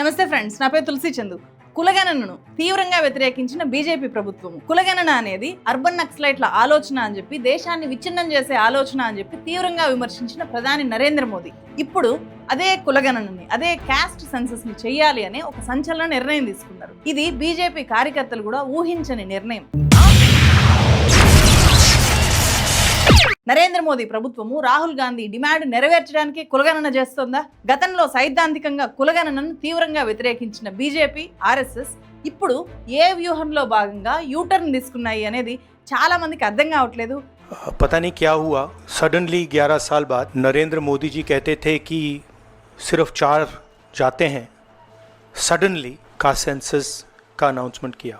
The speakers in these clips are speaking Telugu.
నమస్తే ఫ్రెండ్స్ నా పేరు తులసి చందు. కులగణనను తీవ్రంగా వ్యతిరేకించిన బీజేపీ ప్రభుత్వం. కులగణన అనేది అర్బన్ నక్సలైట్ల ఆలోచన అని చెప్పి దేశాన్ని విచ్ఛిన్నం చేసే ఆలోచన అని చెప్పి తీవ్రంగా విమర్శించిన ప్రధాని నరేంద్ర మోదీ. ఇప్పుడు అదే కులగణనని అదే క్యాస్ట్ సెన్సస్ని చేయాలి అనే ఒక సంచలన నిర్ణయం తీసుకున్నారు. ఇది బీజేపీ కార్యకర్తలు కూడా ఊహించని నిర్ణయం. నరేంద్ర మోదీ ప్రభుత్వము రాహుల్ గాంధీ డిమాండ్ నెరవేర్చడానికి కులగణన చేస్తోందా గతంలో సైద్ధాంతికంగా కులగణనను తీవ్రంగా వ్యతిరేకించిన బీజేపీ ఆర్ఎస్ఎస్ ఇప్పుడు ఏ వ్యూహంలో భాగంగా యూటర్న్ తీసుకున్నాయి అనేది చాలా మందికి అర్థం కావట్లేదు पता नहीं क्या हुआ सडनली 11 साल बाद नरेंद्र मोदी जी कहते थे कि सिर्फ चार जाते हैं सडनली का सेंसस का अनाउंसमेंट किया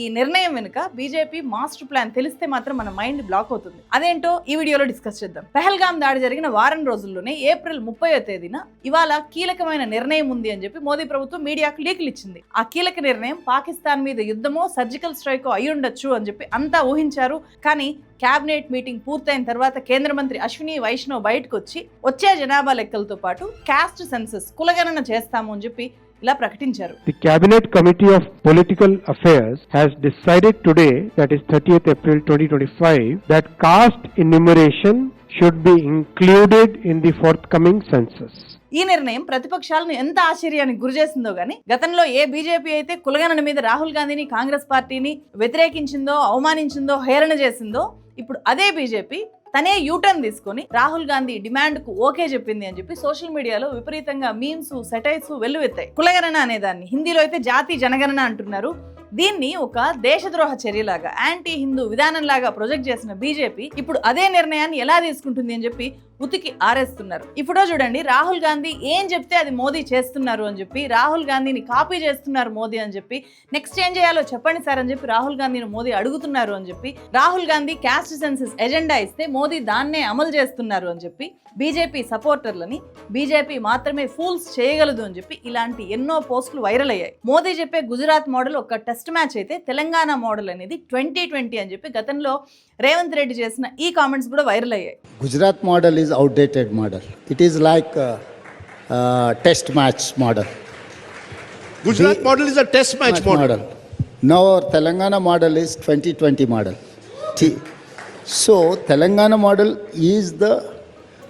ఈ నిర్ణయం వెనుక బీజేపీ మాస్టర్ ప్లాన్ తెలిస్తే మాత్రం మన మైండ్ బ్లాక్ అవుతుంది. అదేంటో ఈ వీడియోలో డిస్కస్ చేద్దాం. పెహల్గాం దాడి జరిగిన వారం రోజుల్లోనే ఏప్రిల్ ముప్పైవ తేదీన ఇవాళ కీలకమైన నిర్ణయం ఉంది అని చెప్పి మోదీ ప్రభుత్వం మీడియాకు లీకులు ఇచ్చింది. ఆ కీలక నిర్ణయం పాకిస్తాన్ మీద యుద్ధమో సర్జికల్ స్ట్రైకో అయి ఉండొచ్చు అని చెప్పి అంతా ఊహించారు. కానీ కేబినెట్ మీటింగ్ పూర్తయిన తర్వాత కేంద్ర మంత్రి అశ్విని వైష్ణవ్ బయటకు వచ్చి వచ్చే జనాభా లెక్కలతో పాటు క్యాస్ట్ సెన్సస్ కులగణన చేస్తాము అని చెప్పి ఇలా ప్రకటించారు. The cabinet committee of political affairs has decided today that is thirty April twenty twenty five that caste enumeration should be included in the forthcoming census ఈ నిర్ణయం ప్రతిపక్షాలను ఎంత ఆశ్చర్యానికి గురిచేసిందో గాని గతంలో ఏ బీజేపీ అయితే కులగణన మీద రాహుల్ గాంధీని కాంగ్రెస్ పార్టీని వ్యతిరేకించిందో అవమానించిందో హేరణ చేసిందో ఇప్పుడు అదే బీజేపీ తనే యూటర్న్ తీసుకొని రాహుల్ గాంధీ డిమాండ్కు ఓకే చెప్పింది అని చెప్పి సోషల్ మీడియాలో విపరీతంగా మీమ్స్ సెటైల్స్ వెల్లువెత్తాయి. కులగణన అనే దాన్ని హిందీలో అయితే జాతి జనగణన అంటున్నారు. దీన్ని ఒక దేశద్రోహ చర్యలాగా యాంటీ హిందూ విధానంలాగా ప్రొజెక్ట్ చేసిన బీజేపీ ఇప్పుడు అదే నిర్ణయాన్ని ఎలా తీసుకుంటుంది అని చెప్పి ఉతికి ఆరేస్తున్నారు. ఇప్పుడో చూడండి రాహుల్ గాంధీ ఏం చెప్తే అది మోదీ చేస్తున్నారు అని చెప్పి రాహుల్ గాంధీని కాపీ చేస్తున్నారు మోదీ అని చెప్పి నెక్స్ట్ ఏం చేయాలో చెప్పండి సార్ అని చెప్పి రాహుల్ గాంధీని మోదీ అడుగుతున్నారు అని చెప్పి Rahul Gandhi caste census agenda ఇస్తే మోదీ దాన్నే అమలు చేస్తున్నారు అని చెప్పి బీజేపీ సపోర్టర్లని బీజేపీ మాత్రమే ఫూల్స్ చేయగలదు అని చెప్పి ఇలాంటి ఎన్నో పోస్టులు వైరల్ అయ్యాయి. మోదీ చెప్పే గుజరాత్ మోడల్ ఒక టెస్ట్ మ్యాచ్ అయితే తెలంగాణ మోడల్ అనేది ట్వంటీ ట్వంటీ అని చెప్పి గతంలో రేవంత్ రెడ్డి చేసిన ఈ కామెంట్స్ కూడా వైరల్ అయ్యాయి. Gujarat model is outdated model. It is like a, uh test match model. Gujarat The- model is a test match model. Now our Telangana model is 2020 model. T- So Telangana model is the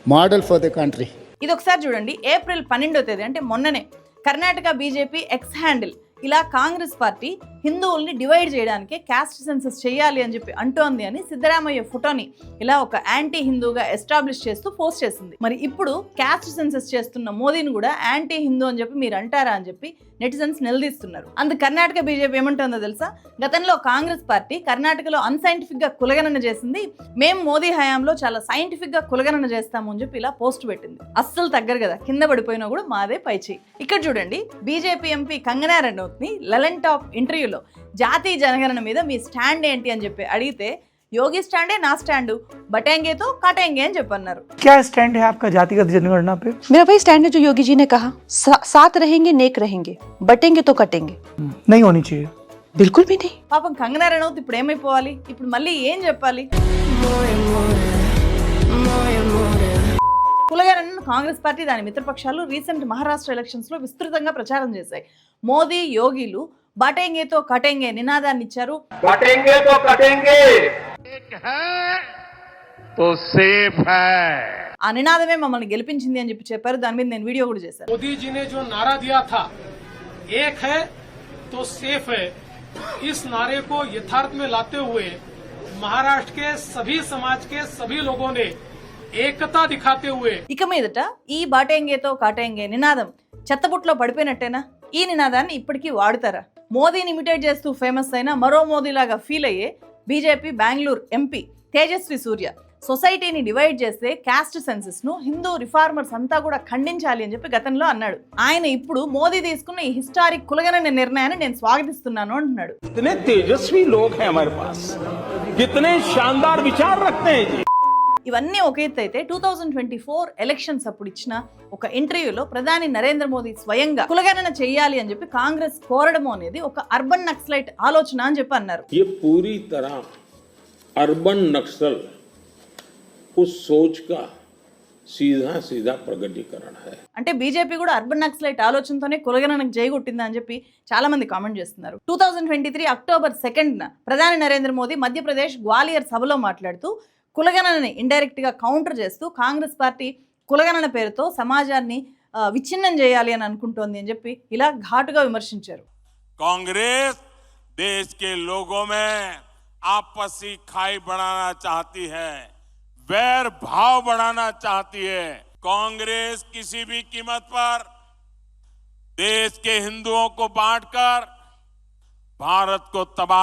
model for the country. ఇది ఒకసారి చూడండి ఏప్రిల్ పన్నెండో తేదీ అంటే మొన్ననే కర్ణాటక బీజేపీ ఎక్స్ హ్యాండిల్ ఇలా కాంగ్రెస్ పార్టీ హిందువుల్ని డివైడ్ చేయడానికి క్యాస్ట్ సెన్సస్ చేయాలి అని చెప్పి అంటోంది అని సిద్ధరామయ్య ఫోటోని ఇలా ఒక యాంటీ హిందూగా ఎస్టాబ్లిష్ చేస్తూ పోస్ట్ చేసింది. మరి ఇప్పుడు క్యాస్ట్ సెన్సస్ చేస్తున్న మోదీని కూడా యాంటీ హిందూ అని చెప్పి మీరు అంటారా అని చెప్పి నెటిజన్స్ నిలదీస్తున్నారు. అందు కర్ణాటక బీజేపీ ఏమంటుందో తెలుసా? గతంలో కాంగ్రెస్ పార్టీ కర్ణాటకలో అన్సైంటిఫిక్గా కులగణన చేసింది. మేము మోదీ హయాంలో చాలా సైంటిఫిక్గా కులగణన చేస్తాము అని చెప్పి ఇలా పోస్ట్ పెట్టింది. అస్సలు తగ్గరు కదా కింద పడిపోయినా కూడా మాదే పైచి. ఇక్కడ చూడండి బీజేపీ ఎంపీ కంగనా రనౌత్ని టాప్ టాప్ ఇంటర్వ్యూలో జాతీయ జనగణన మీద మీ స్టాండ్ ఏంటి అని చెప్పి అడిగితే యోగి స్టాండే నా స్టాండు బటేంగేతో కటేంగే అని చెప్పన్నారు क्या स्टैंड है आपका जातिगत जनगणना पे मेरा वही स्टैंड है जो योगी जी ने कहा सा, साथ रहेंगे नेक रहेंगे बटेंगे तो कटेंगे नहीं होनी चाहिए बिल्कुल भी नहीं పాపం కంగనా రనౌత్ ఇప్పుడు ఏమైపోవాలి ఇప్పుడు మళ్ళీ ఏం చెప్పాలి కులగణను కాంగ్రెస్ పార్టీ దాని మిత్రపక్షాలు రీసెంట్ మహారాష్ట్ర ఎలక్షన్స్ లో విస్తృతంగా ప్రచారం చేశాయి మోదీ యోగిలు బటేంగేతో కటేంగే నినాదాన్ని ఇచ్చారు कटेंगे तो कटेंगे तो सेफ है ఆ నినాదమే మమ్మల్ని గెలిపించింది అని చెప్పి చెప్పారు దాని మీద నేను వీడియో కూడా చేశాను मोदी जी ने जो नारा दिया था एक है तो सेफ है इस नारे को यथार्थ में लाते हुए महाराष्ट्र के सभी समाज के सभी लोगों ने एकता दिखाते हुए ఇక మీదట ఈ బాటేంగేతో కాటేంగే నినాదం చెత్తబుట్లో పడిపోయినట్టేనా ఈ నినాదాన్ని ఇప్పటికీ వాడుతారా మోదీని ఇమిటేట్ చేస్తూ ఫేమస్ అయిన మరో మోదీలాగా ఫీల్ అయ్యే బీజేపీ బెంగళూరు ఎంపీ తేజస్వి సూర్య. సొసైటీని డివైడ్ చేస్తే క్యాస్ట్ సెన్సెస్ను హిందూ రిఫార్మర్స్ అంతా కూడా ఖండించాలి అని చెప్పి గతంలో అన్నాడు. ఆయన ఇప్పుడు మోదీ తీసుకున్న ఈ హిస్టారిక్ కులగనని నిర్ణయాన్ని నేను స్వాగతిస్తున్నాను అంటున్నాడు. తేజస్వి లోగ్ హై హమారే పాస్ విచార్ ఇవన్నీ ఒక ఎత్తు అయితే two thousand twenty four elections అప్పుడు ఇచ్చిన ఒక ఇంటర్వ్యూలో ప్రధాని నరేంద్ర మోదీ స్వయంగా కులగణన చేయాలి అని చెప్పి కాంగ్రెస్ కోరడం అనేది ఒక అర్బన్ నక్సలైట్ ఆలోచన అని చెప్పి అన్నారు ये पूरी तरह अर्बन नक्सल उस सोच का सीधा सीधा प्रगटीकरण है అంటే బీజేపీ కూడా అర్బన్ నక్సలైట్ ఆలోచనతోనే కులగణనకు జైగొట్టిందా అని చెప్పి చాలా మంది కామెంట్ చేస్తున్నారు two thousand twenty three October సెకండ్న ప్రధాని నరేంద్ర మోదీ మధ్యప్రదేశ్ గ్వాలియర్ సభలో మాట్లాడుతూ కులగణనని ఇండైరెక్ట్ గా కౌంటర్ చేస్తూ కాంగ్రెస్ పార్టీ కులగణన పేరుతో సమాజాన్ని ఆ, విచ్ఛిన్నం చేయాలి అని అనుకుంటోంది అని చెప్పి ఇలా ఘాటుగా విమర్శించారు कांग्रेस देश के लोगों में आपसी खाई बढ़ाना चाहती है वैर भाव बढ़ाना चाहती है कांग्रेस किसी भी कीमत पर देश के हिंदुओं को बांटकर భారత్కు తబా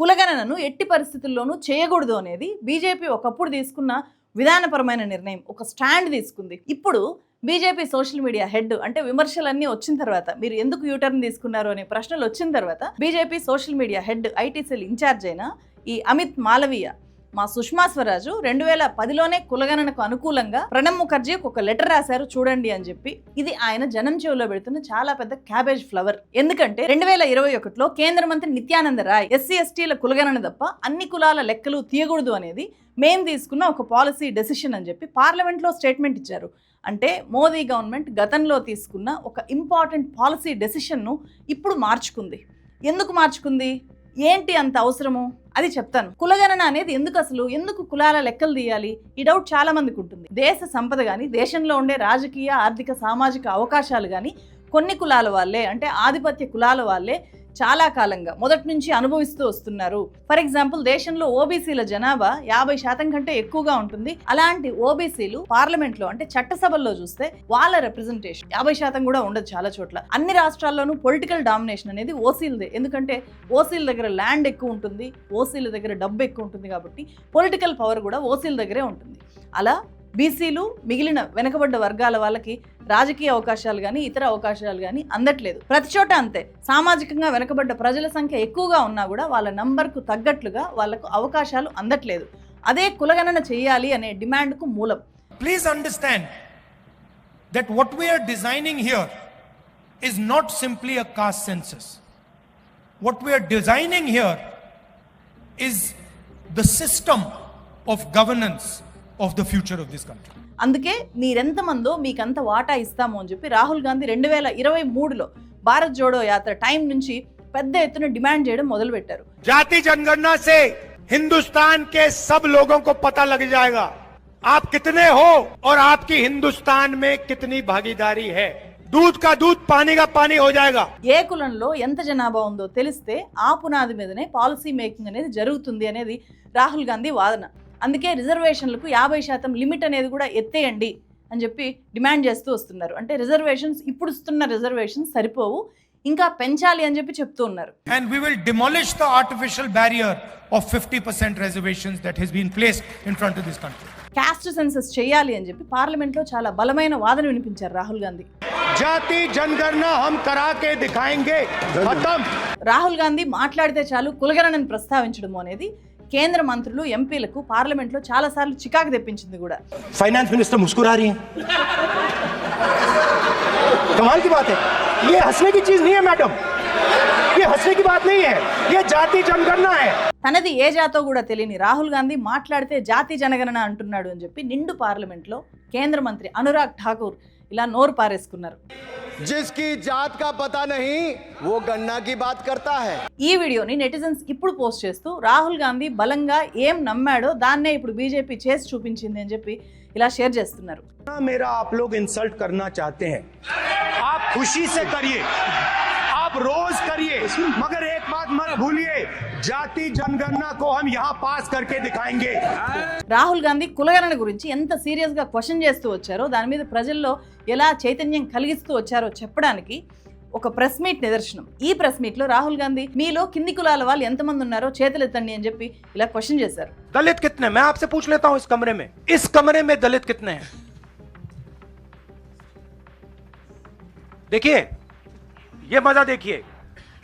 కులగణనను ఎట్టి పరిస్థితుల్లోనూ చేయకూడదు అనేది బీజేపీ ఒకప్పుడు తీసుకున్న విధానపరమైన నిర్ణయం ఒక స్టాండ్ తీసుకుంది. ఇప్పుడు బీజేపీ సోషల్ మీడియా హెడ్ అంటే విమర్శలన్నీ వచ్చిన తర్వాత మీరు ఎందుకు యూటర్న్ తీసుకున్నారు అనే ప్రశ్నలు వచ్చిన తర్వాత BJP social media head IT cell incharge అయిన ఈ అమిత్ మాలవీయ మా సుష్మా స్వరాజు రెండు వేల పదిలోనే కులగణనకు అనుకూలంగా ప్రణబ్ ముఖర్జీ ఒక లెటర్ రాశారు చూడండి అని చెప్పి. ఇది ఆయన జనం చెవిలో పెడుతున్న చాలా పెద్ద క్యాబేజ్ ఫ్లవర్. ఎందుకంటే రెండు వేల ఇరవై ఒకటిలో కేంద్ర మంత్రి నిత్యానంద రాయ్ ఎస్సీ ఎస్టీల కులగణన తప్ప అన్ని కులాల లెక్కలు తీయకూడదు అనేది మేం తీసుకున్న ఒక పాలసీ డెసిషన్ అని చెప్పి పార్లమెంట్లో స్టేట్మెంట్ ఇచ్చారు. అంటే మోదీ గవర్నమెంట్ గతంలో తీసుకున్న ఒక ఇంపార్టెంట్ పాలసీ డెసిషన్ను ఇప్పుడు మార్చుకుంది. ఎందుకు మార్చుకుంది? ఏంటి అంత అవసరము? అది చెప్తాను. కులగణన అనేది ఎందుకు అసలు? ఎందుకు కులాల లెక్కలు తీయాలి? ఈ డౌట్ చాలా మందికి ఉంటుంది. దేశ సంపద కానీ దేశంలో ఉండే రాజకీయ ఆర్థిక సామాజిక అవకాశాలు కానీ కొన్ని కులాల వాళ్ళే అంటే ఆధిపత్య కులాల వాళ్ళే చాలా కాలంగా మొదటి నుంచి అనుభవిస్తూ వస్తున్నారు. ఫర్ ఎగ్జాంపుల్ దేశంలో ఓబీసీల జనాభా యాభై శాతం కంటే ఎక్కువగా ఉంటుంది. అలాంటి ఓబీసీలు పార్లమెంట్లో అంటే చట్టసభల్లో చూస్తే వాళ్ళ రిప్రజెంటేషన్ యాభై శాతం కూడా ఉండదు చాలా చోట్ల. అన్ని రాష్ట్రాల్లోనూ పొలిటికల్ డామినేషన్ అనేది ఓసీలదే. ఎందుకంటే ఓసీల దగ్గర ల్యాండ్ ఎక్కువ ఉంటుంది ఓసీల దగ్గర డబ్బు ఎక్కువ ఉంటుంది కాబట్టి పొలిటికల్ పవర్ కూడా ఓసీల దగ్గరే ఉంటుంది. అలా బీసీలు మిగిలిన వెనకబడ్డ వర్గాల వాళ్ళకి రాజకీయ అవకాశాలు కానీ ఇతర అవకాశాలు కానీ అందట్లేదు. ప్రతి చోట అంతే. సామాజికంగా వెనకబడ్డ ప్రజల సంఖ్య ఎక్కువగా ఉన్నా కూడా వాళ్ళ నంబర్కు తగ్గట్లుగా వాళ్ళకు అవకాశాలు అందట్లేదు. అదే కులగణన చేయాలి అనే డిమాండ్కు మూలం. Please understand that what we are designing here here is not simply a caste census. What we are designing here is the system of governance of the future of this country. అందుకే మీరెంతమందో మీకంత వాటా ఇస్తాము అని చెప్పి రాహుల్ గాంధీ రెండు వేల ఇరవై మూడులో భారత్ జోడో యాత్ర టైం నుంచి పెద్ద ఎత్తున డిమాండ్ చేయడం మొదలుపెట్టారు जाति जनगणना से हिंदुस्तान के सब लोगों को पता लग जाएगा आप कितने हो और आपकी हिंदुस्तान में कितनी भागीदारी है दूध का दूध पानी का पानी हो जाएगा ఏ కులంలో ఎంత జనాభా ఉందో తెలిస్తే ఆ పునాది మీదనే పాలసీ మేకింగ్ అనేది జరుగుతుంది అనేది రాహుల్ గాంధీ వాదన అందుకే రిజర్వేషన్లకు యాభై శాతం లిమిట్ అనేది కూడా ఎత్తేయండి అని చెప్పి డిమాండ్ చేస్తూ వస్తున్నారు. అంటే రిజర్వేషన్స్ ఇప్పుడు ఇస్తున్న రిజర్వేషన్స్ సరిపోవు ఇంకా పెంచాలి అని చెప్పి చెప్తూ ఉన్నారు. And we will demolish the artificial barrier of 50% reservations that has been placed in front of this country caste census చేయాలి అని చెప్పి పార్లమెంట్లో చాలా బలమైన వాదన వినిపించారు రాహుల్ గాంధీ. జాతి జనగణన హమ్ కరాకే ఖతం. రాహుల్ గాంధీ మాట్లాడితే చాలు కులగణనని ప్రస్తావించడం అనేది కేంద్ర మంత్రులు ఎంపీలకు పార్లమెంట్లో చాలా సార్లు చికాకు తెప్పించింది కూడా. ఫైనాన్స్ మినిస్టర్ ముస్కురారి. కి బాత్. హై యే బాత్ నహీ జాతి జనగణన తనది ఏ జాతో కూడా తెలియని రాహుల్ గాంధీ మాట్లాడితే జాతి జనగణన అంటున్నాడు అని చెప్పి నిండు పార్లమెంట్లో కేంద్ర మంత్రి అనురాగ్ ఠాకూర్ ఇలా నోరు పారేసుకున్నారు జిస్కి జాత్ కా పతా నహీ వో గన్నా కి బాత్ కర్తా హై ఈ వీడియోని నెటిజన్స్ ఇప్పుడు పోస్ట్ చేస్తూ రాహుల్ గాంధీ బలంగా ఏం నమ్మాడో దాన్నే ఇప్పుడు బీజేపీ చేసి చూపించింది అని చెప్పి ఇలా షేర్ చేస్తున్నారు మేరా ఆప్ లోగ్ ఇన్సల్ట్ కర్నా చాహతే హై ఆప్ ఖుషీ సే కరియే ఆప్ రోజ్ కరియే మగర్ ఏక్ బాత్ మత భూలియే जाति जनगणना को हम यहाँ पास करके दिखाएंगे రాహుల్ గాంధీ కులగణన గురించి ఎంత సీరియస్గా క్వశ్చన్ చేస్తూ వచ్చారో దాని మీద ప్రజల్లో ఎలా చైతన్యం కలిగిస్తూ వచ్చారో చెప్పడానికి ఒక ప్రెస్ మీట్ నిదర్శనం ఈ ప్రెస్ మీట్లో రాహుల్ గాంధీ మీలో కింది కులాల వాళ్ళు ఎంతమంది ఉన్నారో చేతులెత్తండి అని చెప్పి ఇలా క్వశ్చన్ చేశారు दलित कितने मैं आपसे पूछ लेता हूं इस कमरे में इस कमरे में दलित कितने हैं देखिए ये मजा देखिए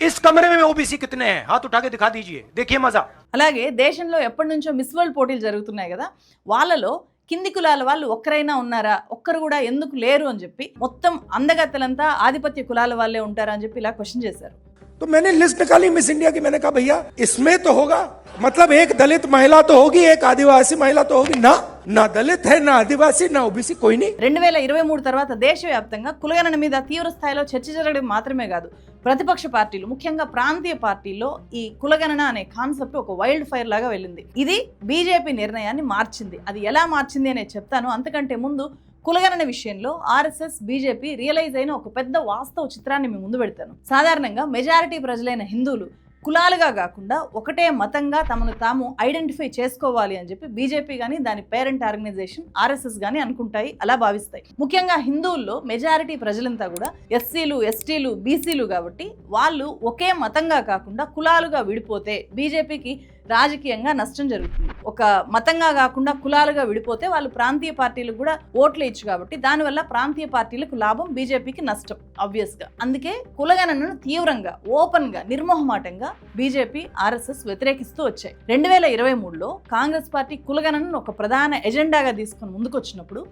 इस कमरे में ओबीसी कितने हैं हाथ उठा के दिखा दीजिए देखिए मजा అలాగే దేశంలో ఎప్పటి నుంచో మిస్ వరల్డ్ పోటీలు జరుగుతున్నాయి కదా వాళ్ళలో కింది కులాల వాళ్ళు ఒక్కరైనా ఉన్నారా ఒక్కరు కూడా ఎందుకు లేరు అని చెప్పి మొత్తం అందగత్తెలంతా ఆధిపత్య కులాల వాళ్ళే ఉంటారా అని చెప్పి ఇలా క్వశ్చన్ చేశారు तो मैंने लिस्ट निकाली मिस इंडिया की मैंने कहा भैया इसमें तो होगा मतलब एक दलित महिला तो होगी एक आदिवासी महिला तो होगी ना ना दलित है ना आदिवासी ना ओबीसी कोई नहीं రెండు వేల ఇరవై మూడు తర్వాత దేశవ్యాప్తంగా కులగణన మీద తీవ్ర స్థాయిలో చర్చ జరగడం మాత్రమే కాదు ప్రతిపక్ష పార్టీలు ముఖ్యంగా ప్రాంతీయ పార్టీల్లో ఈ కులగణన అనే కాన్సెప్ట్ ఒక వైల్డ్ ఫైర్ లాగా వెళ్ళింది. ఇది బీజేపీ నిర్ణయాన్ని మార్చింది. అది ఎలా మార్చింది అనే చెప్తాను. అంతకంటే ముందు కులగణన విషయంలో ఆర్ఎస్ఎస్ బీజేపీ రియలైజ్ అయిన ఒక పెద్ద వాస్తవ చిత్రాన్ని మీ ముందు పెడతాను. సాధారణంగా మెజారిటీ ప్రజలైన హిందువులు కులాలుగా కాకుండా ఒకటే మతంగా తమను తాము ఐడెంటిఫై చేసుకోవాలి అని చెప్పి బీజేపీ కానీ దాని పేరెంట్ ఆర్గనైజేషన్ ఆర్ఎస్ఎస్ కానీ అనుకుంటాయి అలా భావిస్తాయి. ముఖ్యంగా హిందువుల్లో మెజారిటీ ప్రజలంతా కూడా ఎస్సీలు ఎస్టీలు బీసీలు కాబట్టి వాళ్ళు ఒకే మతంగా కాకుండా కులాలుగా విడిపోతే బీజేపీకి రాజకీయంగా నష్టం జరుగుతుంది. ఒక మతంగా కాకుండా కులాలుగా విడిపోతే వాళ్ళు ప్రాంతీయ పార్టీలకు కూడా ఓట్లు ఇచ్చు కాబట్టి దానివల్ల ప్రాంతీయ పార్టీలకు లాభం బీజేపీకి నష్టం ఆబ్వియస్గా అందుకే కులగణనను తీవ్రంగా ఓపెన్గా నిర్మోహమాటంగా బీజేపీ ఆర్ఎస్ఎస్ వ్యతిరేకిస్తూ వచ్చాయి. రెండు వేల ఇరవై మూడులో కాంగ్రెస్ పార్టీ కులగణనను ఒక ప్రధాన ఎజెండాగా తీసుకుని ముందుకొచ్చినప్పుడు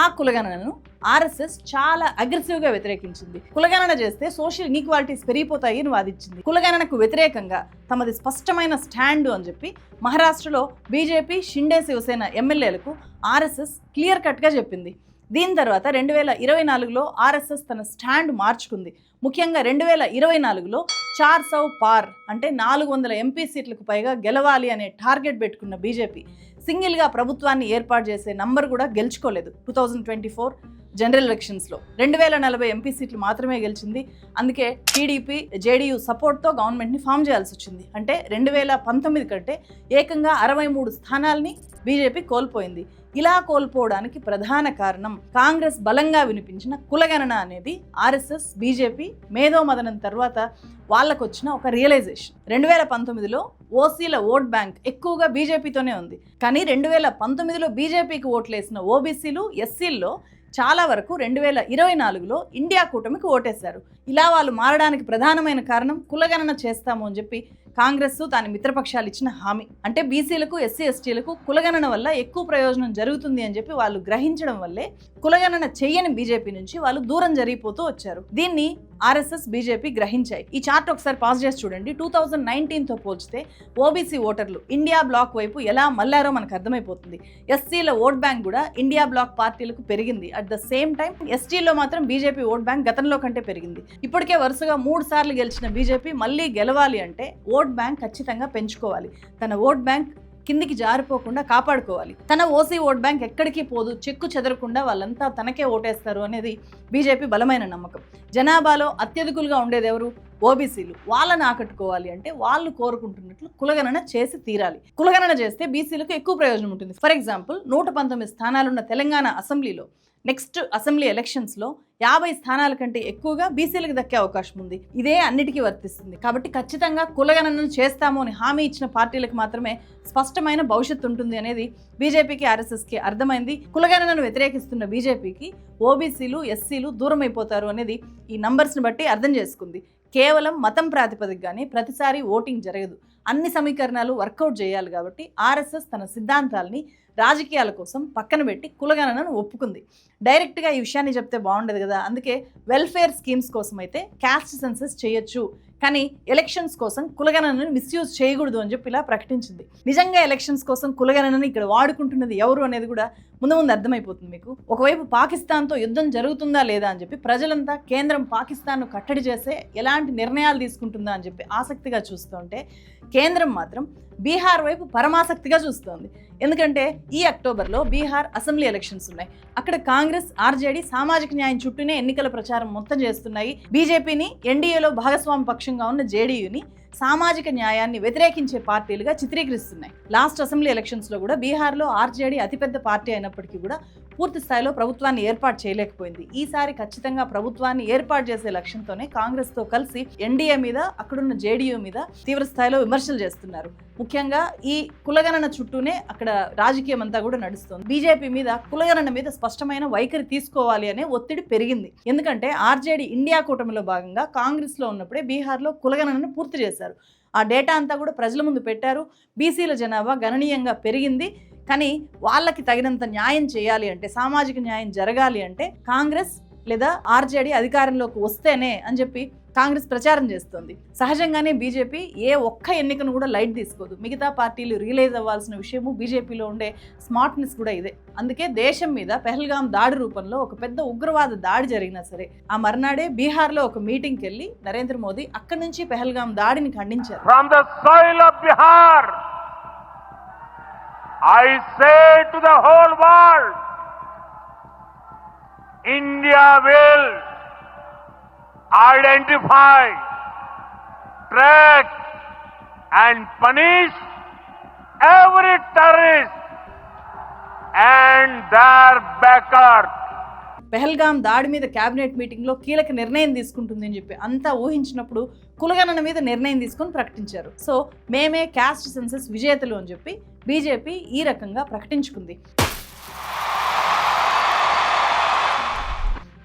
ఆ కులగణనను ఆర్ఎస్ఎస్ చాలా అగ్రెసివ్గా వ్యతిరేకించింది. కులగణన చేస్తే సోషల్ ఇన్ఈక్వాలిటీస్ పెరిగిపోతాయి అని వాదించింది. కులగణనకు వ్యతిరేకంగా తమది స్పష్టమైన స్టాండ్ అని చెప్పి మహారాష్ట్రలో బీజేపీ షిండే శివసేన ఎమ్మెల్యేలకు ఆర్ఎస్ఎస్ క్లియర్ కట్గా చెప్పింది. దీని తర్వాత రెండు వేల ఇరవై నాలుగులో ఆర్ఎస్ఎస్ తన స్టాండ్ మార్చుకుంది. ముఖ్యంగా రెండు వేల ఇరవై నాలుగులో చార్ సౌ పార్ అంటే నాలుగు వందల ఎంపీ సీట్లకు పైగా గెలవాలి అనే టార్గెట్ పెట్టుకున్న బీజేపీ సింగిల్గా ప్రభుత్వాన్ని ఏర్పాటు చేసే నంబర్ కూడా గెలుచుకోలేదు. Two thousand twenty four general ఎలక్షన్స్లో. రెండు వేల నలభై ఎంపీ సీట్లు మాత్రమే గెలిచింది. అందుకే టీడీపీ జేడీయూ సపోర్ట్తో గవర్నమెంట్ని ఫామ్ చేయాల్సి వచ్చింది. అంటే రెండు వేల పంతొమ్మిది కంటే ఏకంగా అరవై మూడు స్థానాల్ని బీజేపీ కోల్పోయింది. ఇలా కోల్పోవడానికి ప్రధాన కారణం కాంగ్రెస్ బలంగా వినిపించిన కులగణన అనేది ఆర్ఎస్ఎస్ బీజేపీ మేధోమదనం తర్వాత వాళ్ళకు వచ్చిన ఒక రియలైజేషన్. రెండు వేల పంతొమ్మిదిలో ఓసీల ఓట్ బ్యాంక్ ఎక్కువగా బీజేపీతోనే ఉంది. కానీ రెండు వేల పంతొమ్మిదిలో బీజేపీకి ఓట్లేసిన ఓబీసీలు ఎస్సీల్లో చాలా వరకు రెండు వేల ఇరవై నాలుగులో ఇండియా కూటమికి ఓటేశారు. ఇలా వాళ్ళు మారడానికి ప్రధానమైన కారణం కులగణన చేస్తాము అని చెప్పి కాంగ్రెస్ దాని మిత్రపక్షాలు ఇచ్చిన హామీ. అంటే బీసీలకు ఎస్సీ ఎస్టీలకు కులగణన వల్ల ఎక్కువ ప్రయోజనం జరుగుతుంది అని చెప్పి వాళ్ళు గ్రహించడం వల్లే కులగణన చెయ్యని బీజేపీ నుంచి వాళ్ళు దూరం జరిగిపోతూ వచ్చారు. దీన్ని ఆర్ఎస్ఎస్ బీజేపీ గ్రహించాయి. ఈ చార్ట్ ఒకసారి పాస్ చేసి చూడండి. టూ థౌజండ్ నైన్టీన్తో పోల్చితే ఓబీసీ ఓటర్లు ఇండియా బ్లాక్ వైపు ఎలా మళ్ళారో మనకు అర్థమైపోతుంది. ఎస్సీల ఓట్ బ్యాంక్ కూడా ఇండియా బ్లాక్ పార్టీలకు పెరిగింది. అట్ ద సేమ్ టైం ఎస్టీలో మాత్రం బీజేపీ ఓట్ బ్యాంక్ గతంలో కంటే పెరిగింది. ఇప్పటికే వరుసగా మూడు సార్లు గెలిచిన బీజేపీ మళ్ళీ గెలవాలి అంటే ఓట్ బ్యాంక్ ఖచ్చితంగా పెంచుకోవాలి. తన ఓట్ బ్యాంక్ కిందికి జారిపోకుండా కాపాడుకోవాలి. తన ఓసీ ఓట్ బ్యాంక్ ఎక్కడికి పోదు చెక్కు చెదరకుండా వాళ్ళంతా తనకే ఓటేస్తారు అనేది బీజేపీ బలమైన నమ్మకం. జనాభాలో అత్యధికులుగా ఉండేది ఎవరు? ఓబీసీలు వాళ్ళని ఆకట్టుకోవాలి అంటే వాళ్ళు కోరుకుంటున్నట్లు కులగణన చేసి తీరాలి. కులగణన చేస్తే బీసీలకు ఎక్కువ ప్రయోజనం ఉంటుంది. ఫర్ ఎగ్జాంపుల్ నూట పంతొమ్మిది స్థానాలున్న తెలంగాణ అసెంబ్లీలో నెక్స్ట్ అసెంబ్లీ ఎలక్షన్స్లో యాభై స్థానాల కంటే ఎక్కువగా బీసీలకు దక్కే అవకాశం ఉంది. ఇదే అన్నిటికీ వర్తిస్తుంది. కాబట్టి ఖచ్చితంగా కులగణనను చేస్తాము అని హామీ ఇచ్చిన పార్టీలకు మాత్రమే స్పష్టమైన భవిష్యత్తు ఉంటుంది అనేది బీజేపీకి ఆర్ఎస్ఎస్కి అర్థమైంది. కులగణనను వ్యతిరేకిస్తున్న బీజేపీకి ఓబీసీలు ఎస్సీలు దూరం అయిపోతారు అనేది ఈ నంబర్స్ని బట్టి అర్థం చేసుకుంది. కేవలం మతం ప్రాతిపదికగానే ప్రతిసారి ఓటింగ్ జరగదు. అన్ని సమీకరణాలు వర్కౌట్ చేయాలి కాబట్టి ఆర్ఎస్ఎస్ తన సిద్ధాంతాల్ని రాజకీయాల కోసం పక్కన పెట్టి కులగణనను ఒప్పుకుంది. డైరెక్ట్గా ఈ విషయాన్ని చెప్తే బాగుండదు కదా? అందుకే వెల్ఫేర్ స్కీమ్స్ కోసం అయితే క్యాస్ట్ సెన్సెస్ చేయొచ్చు. కానీ ఎలక్షన్స్ కోసం కులగణనను మిస్యూజ్ చేయకూడదు అని చెప్పి ఇలా ప్రకటించింది. నిజంగా ఎలక్షన్స్ కోసం కులగణనను ఇక్కడ వాడుకుంటున్నది ఎవరు అనేది కూడా ముందు ముందు అర్థమైపోతుంది మీకు. ఒకవైపు పాకిస్తాన్తో యుద్ధం జరుగుతుందా లేదా అని చెప్పి ప్రజలంతా కేంద్రం పాకిస్తాన్ను కట్టడి చేసే ఎలాంటి నిర్ణయాలు తీసుకుంటుందా అని చెప్పి ఆసక్తిగా చూస్తుంటే కేంద్రం మాత్రం బీహార్ వైపు పరమాసక్తిగా చూస్తోంది. ఎందుకంటే ఈ అక్టోబర్లో బీహార్ అసెంబ్లీ ఎలక్షన్స్ ఉన్నాయి. అక్కడ కాంగ్రెస్ ఆర్జేడీ సామాజిక న్యాయం చుట్టూనే ఎన్నికల ప్రచారం మొత్తం చేస్తున్నాయి. బీజేపీని ఎన్డీఏలో భాగస్వామి పక్షంగా ఉన్న జేడీయూని సామాజిక న్యాయాన్ని వ్యతిరేకించే పార్టీలుగా చిత్రీకరిస్తున్నాయి. లాస్ట్ అసెంబ్లీ ఎలక్షన్స్లో కూడా బీహార్లో ఆర్జేడీ అతిపెద్ద పార్టీ అయినప్పటికీ కూడా పూర్తి స్థాయిలో ప్రభుత్వాన్ని ఏర్పాటు చేయలేకపోయింది. ఈసారి ఖచ్చితంగా ప్రభుత్వాన్ని ఏర్పాటు చేసే లక్ష్యంతోనే కాంగ్రెస్తో కలిసి ఎన్డీఏ మీద అక్కడున్న జేడీయూ మీద తీవ్ర స్థాయిలో విమర్శలు చేస్తున్నారు. ముఖ్యంగా ఈ కులగణన చుట్టూనే అక్కడ రాజకీయం అంతా కూడా నడుస్తుంది. బీజేపీ మీద కులగణన మీద స్పష్టమైన వైఖరి తీసుకోవాలి అనే ఒత్తిడి పెరిగింది. ఎందుకంటే ఆర్జేడీ ఇండియా కూటమిలో భాగంగా కాంగ్రెస్లో ఉన్నప్పుడే బీహార్లో కులగణనను పూర్తి చేశారు. ఆ డేటా అంతా కూడా ప్రజల ముందు పెట్టారు. బీసీల జనాభా గణనీయంగా పెరిగింది. కానీ వాళ్ళకి తగినంత న్యాయం చేయాలి అంటే సామాజిక న్యాయం జరగాలి అంటే కాంగ్రెస్ లేదా ఆర్జేడీ అధికారంలోకి వస్తేనే అని చెప్పి కాంగ్రెస్ ప్రచారం చేస్తుంది. సహజంగానే బీజేపీ ఏ ఒక్క ఎన్నికను కూడా లైట్ తీసుకోదు. మిగతా పార్టీలు రియలైజ్ అవ్వాల్సిన విషయము బీజేపీలో ఉండే స్మార్ట్నెస్ కూడా ఇదే. అందుకే దేశం మీద పెహల్గాం దాడి రూపంలో ఒక పెద్ద ఉగ్రవాద దాడి జరిగినా సరే ఆ మర్నాడే బీహార్లో ఒక మీటింగ్కి వెళ్ళి నరేంద్ర మోదీ అక్కడి నుంచి పెహల్గాం దాడిని ఖండించారు. I say to the whole world, India will identify, track and punish every terrorist and their backers. Pahalgam దాడి మీద కేబినెట్ మీటింగ్లో కీలక నిర్ణయం తీసుకుంటుంది అని చెప్పి అంతా ఊహించినప్పుడు కులగణన మీద నిర్ణయం తీసుకొని ప్రకటించారు. సో మేమే క్యాస్ట్ సెన్సెస్ విజేతలు అని చెప్పి బీజేపీ ఈ రకంగా ప్రకటించుకుంది.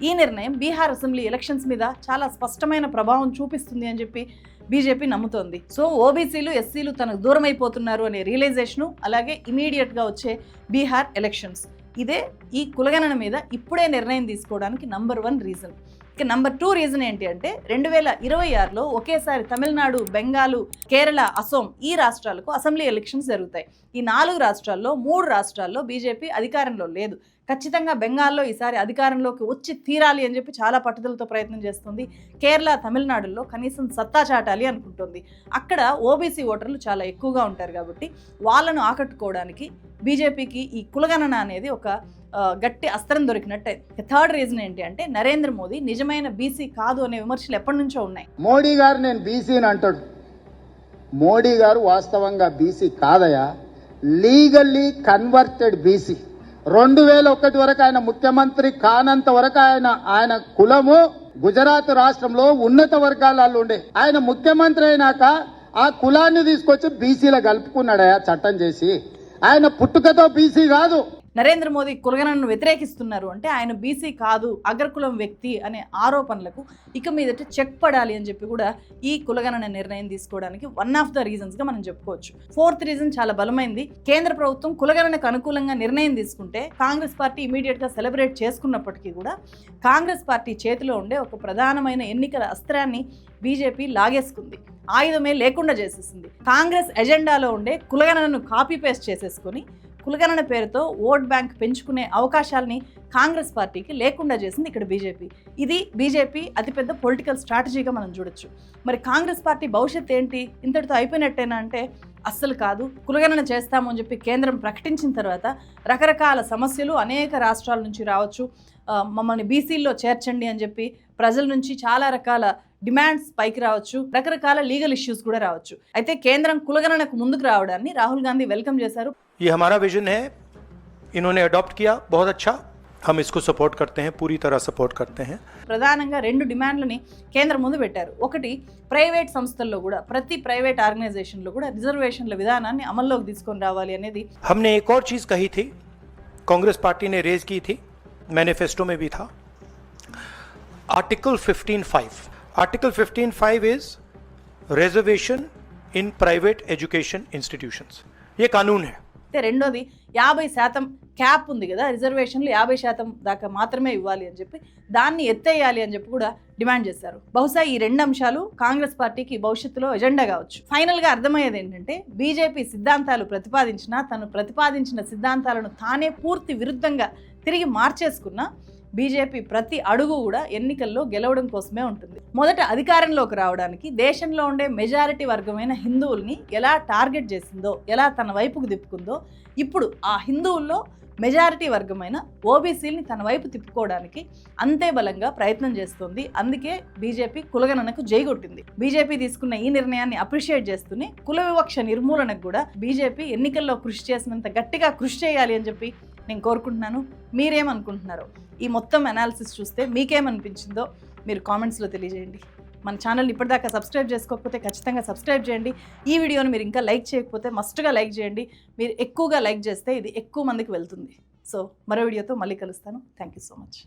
ఈ నిర్ణయం బీహార్ అసెంబ్లీ ఎలక్షన్స్ మీద చాలా స్పష్టమైన ప్రభావం చూపిస్తుంది అని చెప్పి బీజేపీ నమ్ముతోంది. సో ఓబీసీలు ఎస్సీలు తనకు దూరం అయిపోతున్నారు అనే రియలైజేషను అలాగే ఇమీడియట్గా వచ్చే బీహార్ ఎలక్షన్స్. ఇదే ఈ కులగణన మీద ఇప్పుడే నిర్ణయం తీసుకోవడానికి నంబర్ వన్ రీజన్ ఇక నంబర్ టూ రీజన్ ఏంటి అంటే రెండు వేల ఇరవై ఆరులో ఒకేసారి తమిళనాడు బెంగాలు కేరళ అసోం ఈ రాష్ట్రాలకు అసెంబ్లీ ఎలక్షన్స్ జరుగుతాయి. ఈ నాలుగు రాష్ట్రాల్లో మూడు రాష్ట్రాల్లో బీజేపీ అధికారంలో లేదు. ఖచ్చితంగా బెంగాల్లో ఈసారి అధికారంలోకి వచ్చి తీరాలి అని చెప్పి చాలా పట్టుదలతో ప్రయత్నం చేస్తుంది. కేరళ తమిళనాడులో కనీసం సత్తా చాటాలి అనుకుంటుంది. అక్కడ ఓబీసీ ఓటర్లు చాలా ఎక్కువగా ఉంటారు కాబట్టి వాళ్ళను ఆకట్టుకోవడానికి బీజేపీకి ఈ కులగణన అనేది ఒక గట్టి అస్త్రం దొరికినట్టే. థర్డ్ రీజన్ ఏంటి అంటే నరేంద్ర మోదీ నిజమైన బీసీ కాదు అనే విమర్శలు ఎప్పటి నుంచో ఉన్నాయి. మోడీ గారు నేను బీసీని అంటాడు. మోడీ గారు వాస్తవంగా బీసీ కాదయా? Legally converted BC. రెండు వేల ఒకటి వరకు ఆయన ముఖ్యమంత్రి కానంత వరకు ఆయన ఆయన కులము గుజరాత్ రాష్ట్రంలో ఉన్నత వర్గాలలో ఉండే. ఆయన ముఖ్యమంత్రి అయినాక ఆ కులాన్ని తీసుకొచ్చి బీసీలో కలుపుకున్నాడయా చట్టం చేసి. ఆయన పుట్టుకతో బీసీ కాదు. నరేంద్ర మోదీ కులగనను వ్యతిరేకిస్తున్నారు అంటే ఆయన బీసీ కాదు అగ్రకులం వ్యక్తి అనే ఆరోపణలకు ఇక మీదట చెక్ పడాలి అని చెప్పి కూడా ఈ కులగణన నిర్ణయం తీసుకోవడానికి వన్ ఆఫ్ ద రీజన్స్గా మనం చెప్పుకోవచ్చు. ఫోర్త్ రీజన్ చాలా బలమైంది. కేంద్ర ప్రభుత్వం కులగణనకు అనుకూలంగా నిర్ణయం తీసుకుంటే కాంగ్రెస్ పార్టీ ఇమీడియట్గా సెలబ్రేట్ చేసుకున్నప్పటికీ కూడా కాంగ్రెస్ పార్టీ చేతిలో ఉండే ఒక ప్రధానమైన ఎన్నికల అస్త్రాన్ని బీజేపీ లాగేసుకుంది. ఆయుధమే లేకుండా చేసేసింది. కాంగ్రెస్ ఎజెండాలో ఉండే కులగణనను కాపీ పేస్ట్ చేసేసుకొని కులగణన పేరుతో ఓట్ బ్యాంక్ పెంచుకునే అవకాశాలని కాంగ్రెస్ పార్టీకి లేకుండా చేసింది ఇక్కడ బీజేపీ. ఇది బీజేపీ అతిపెద్ద పొలిటికల్ స్ట్రాటజీగా మనం చూడొచ్చు. మరి కాంగ్రెస్ పార్టీ భవిష్యత్ ఏంటి? ఇంతటితో అయిపోయినట్టేనా అంటే అస్సలు కాదు. కులగణన చేస్తామని చెప్పి కేంద్రం ప్రకటించిన తర్వాత రకరకాల సమస్యలు అనేక రాష్ట్రాల నుంచి రావచ్చు. మమ్మల్ని బీసీల్లో చేర్చండి అని చెప్పి ప్రజల నుంచి చాలా రకాల డిమాండ్స్ పైకి రావచ్చు. రకరకాల లీగల్ ఇష్యూస్ కూడా రావచ్చు. అయితే కేంద్రం కులగణనకు ముందుకు రావడాన్ని రాహుల్ గాంధీ వెల్కమ్ చేశారు. ये हमारा विजन है इन्होंने अडॉप्ट किया बहुत अच्छा हम इसको सपोर्ट करते हैं पूरी तरह सपोर्ट करते हैं ప్రధానంగా రెండు డిమాండ్లని కేంద్రం ముందు పెట్టారు ఒకటి ప్రైవేట్ సంస్థల్లో కూడా ప్రతి ప్రైవేట్ ఆర్గనైజేషన్లో కూడా రిజర్వేషన్ల విధానాన్ని అమల్లోకి తీసుకొని రావాలి అనేది हमने एक और चीज़ कही थी कांग्रेस पार्टी ने रेज की थी मैनिफेस्टो में भी था article 15.5 article 15.5 is reservation in private education institutions ये कानून है అయితే రెండోది యాభై శాతం క్యాప్ ఉంది కదా రిజర్వేషన్లు యాభై శాతం దాకా మాత్రమే ఇవ్వాలి అని చెప్పి దాన్ని ఎత్తేయాలి అని చెప్పి కూడా డిమాండ్ చేశారు. బహుశా ఈ రెండు అంశాలు కాంగ్రెస్ పార్టీకి భవిష్యత్తులో ఎజెండా కావచ్చు. ఫైనల్గా అర్థమయ్యేది ఏంటంటే బీజేపీ సిద్ధాంతాలు ప్రతిపాదించినా తను ప్రతిపాదించిన సిద్ధాంతాలను తానే పూర్తి విరుద్ధంగా తిరిగి మార్చేసుకున్న బీజేపీ ప్రతి అడుగు కూడా ఎన్నికల్లో గెలవడం కోసమే ఉంటుంది. మొదట అధికారంలోకి రావడానికి దేశంలో ఉండే మెజారిటీ వర్గమైన హిందువుల్ని ఎలా టార్గెట్ చేసిందో ఎలా తన వైపుకు తిప్పుకుందో ఇప్పుడు ఆ హిందువుల్లో మెజారిటీ వర్గమైన ఓబీసీని తన వైపు తిప్పుకోవడానికి అంతే బలంగా ప్రయత్నం చేస్తోంది. అందుకే బీజేపీ కులగణనకు జైగొట్టింది బీజేపీ తీసుకున్న ఈ నిర్ణయాన్ని అప్రిషియేట్ చేస్తూనే కుల వివక్ష నిర్మూలనకు కూడా బీజేపీ ఎన్నికల్లో కృషి చేసినంత గట్టిగా కృషి చేయాలి అని చెప్పి నేను కోరుకుంటున్నాను. మీరేమనుకుంటున్నారో? ఈ మొత్తం అనాలిసిస్ చూస్తే మీకేమనిపించిందో మీరు కామెంట్స్లో తెలియజేయండి. మన ఛానల్ ఇప్పటిదాకా సబ్స్క్రైబ్ చేసుకోకపోతే ఖచ్చితంగా సబ్స్క్రైబ్ చేయండి. ఈ వీడియోని మీరు ఇంకా లైక్ చేయకపోతే మస్ట్గా లైక్ చేయండి. మీరు ఎక్కువగా లైక్ చేస్తే ఇది ఎక్కువ మందికి వెళ్తుంది. సో మరో వీడియోతో మళ్ళీ కలుస్తాను. Thank you so much